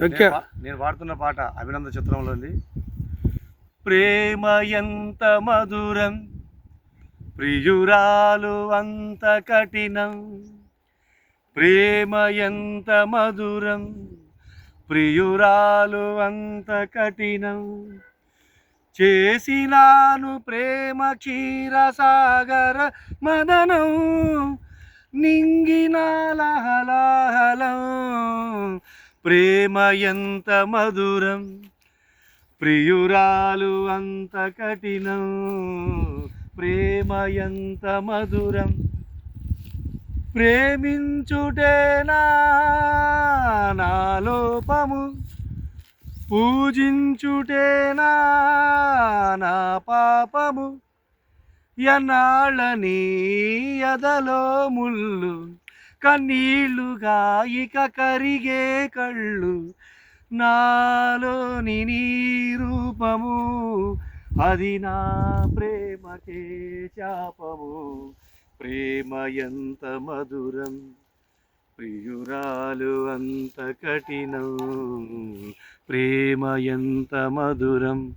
నేను పాడుతున్న పాట అభినంద చిత్రంలోది. ప్రేమ ఎంత మధురం ప్రియురాలు అంత కఠినం. ప్రేమ ఎంత మధురం ప్రియురాలు అంత కఠినం. చేసినాను ప్రేమ క్షీరసాగర మదనం నింగినాలహలాహలం ప్రేమ ఎంత మధురం ప్రియురాలు అంత కఠినం ప్రేమ ఎంత మధురం. ప్రేమించుటేనా నా లోపము? పూజించుటేనా నా పాపము? ఎన్నాళ్ళని ఎదలో ముళ్ళు? కన్నీళ్ళుగా ఇక కరిగే కళ్ళు. నాలోని నీ రూపము అది నా ప్రేమకే శాపము. ప్రేమ ఎంత మధురం. ప్రియురాలు అంత కఠినం. ప్రేమ ఎంత మధురం.